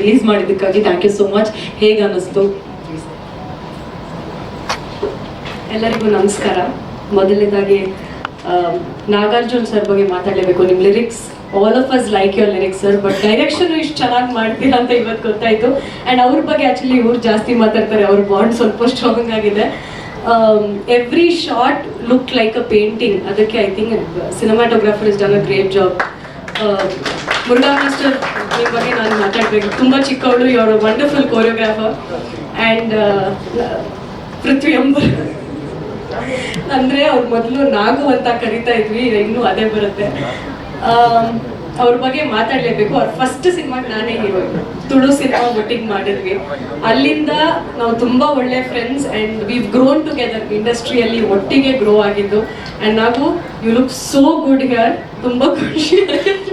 Release ಮಾಡಿದ್ದಕ್ಕಾಗಿ thank you so much ಹೇಗೆ ಅನ್ನಿಸ್ತು? ಎಲ್ಲರಿಗೂ ನಮಸ್ಕಾರ. ಮೊದಲನೇದಾಗಿ ನಾಗಾರ್ಜುನ್ ಸರ್ ಬಗ್ಗೆ ಮಾತಾಡಲೇಬೇಕು. ನಿಮ್ಮ lyrics all of us like your lyrics sir but direction ಇಷ್ಟು ಚೆನ್ನಾಗಿ ಮಾಡ್ತೀರಾ ಅಂತ ಇವತ್ತು ಗೊತ್ತಾಯಿತು. ಆ್ಯಂಡ್ ಅವ್ರ ಬಗ್ಗೆ ಆ್ಯಕ್ಚುಲಿ ಇವ್ರು ಜಾಸ್ತಿ ಮಾತಾಡ್ತಾರೆ, ಅವ್ರ ಬಾಂಡ್ ಸ್ವಲ್ಪ ಸ್ಟ್ರಾಂಗ್ ಆಗಿದೆ. Every shot look like a painting ಅದಕ್ಕೆ I think cinematographer is done a great job Murugha master ಬಗ್ಗೆ ನಾನು ಮಾತಾಡಬೇಕು. ತುಂಬ ಚಿಕ್ಕವಳು ಇವಳು wonderful choreographer and Prithvi Ambar. ಅಂದರೆ ಅವ್ರು ಮೊದಲು ನಾಗು ಅಂತ ಕರಿತಾ ಇದ್ವಿ, ಇನ್ನೂ ಅದೇ ಬರುತ್ತೆ. ಅವ್ರ ಬಗ್ಗೆ ಮಾತಾಡ್ಲೇಬೇಕು. ಅವ್ರ ಫಸ್ಟ್ ಸಿನಿಮಾ ನಾನೇ ಹೀರೋ ತುಳು ಸಿನಿಮಾ ಒಟ್ಟಿಗೆ ಮಾಡಿದ್ವಿ. ಅಲ್ಲಿಂದ ನಾವು ತುಂಬಾ ಒಳ್ಳೆ friends and we grown together ಇಂಡಸ್ಟ್ರಿಯಲ್ಲಿ ಒಟ್ಟಿಗೆ ಗ್ರೋ ಆಗಿದ್ದು. ಅಂಡ್ ನಾವು you look so good here ತುಂಬಾ ಖುಷಿ.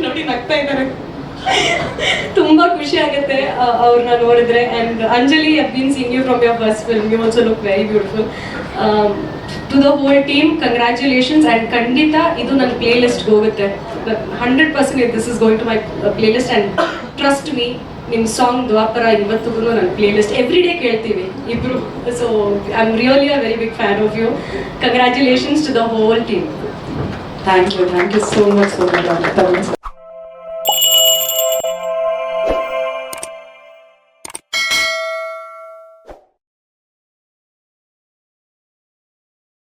ನೋಡಿ ನಗ್ತಾ ಇದ್ದಾರೆ. ತುಂಬಾ ಖುಷಿ ಆಗುತ್ತೆ ಅವ್ರನ್ನ ನೋಡಿದ್ರೆ. And Anjali I been sing you from your first film you also look very beautiful to the whole team congratulations and ಖಂಡಿತ ಇದು ನನ್ನ ಪ್ಲೇ ಲಿಸ್ಟ್ಗೆ ಹೋಗುತ್ತೆ. Hundred percent this is going to my playlist and trust me ನಿಮ್ಮ song Dwapara ಇವತ್ತಿಗೂ ನನ್ನ play list every day ಕೇಳ್ತೀವಿ, ಇಬ್ರು. So I am really a very big fan of you congratulations to the whole team thank you thank you so much so much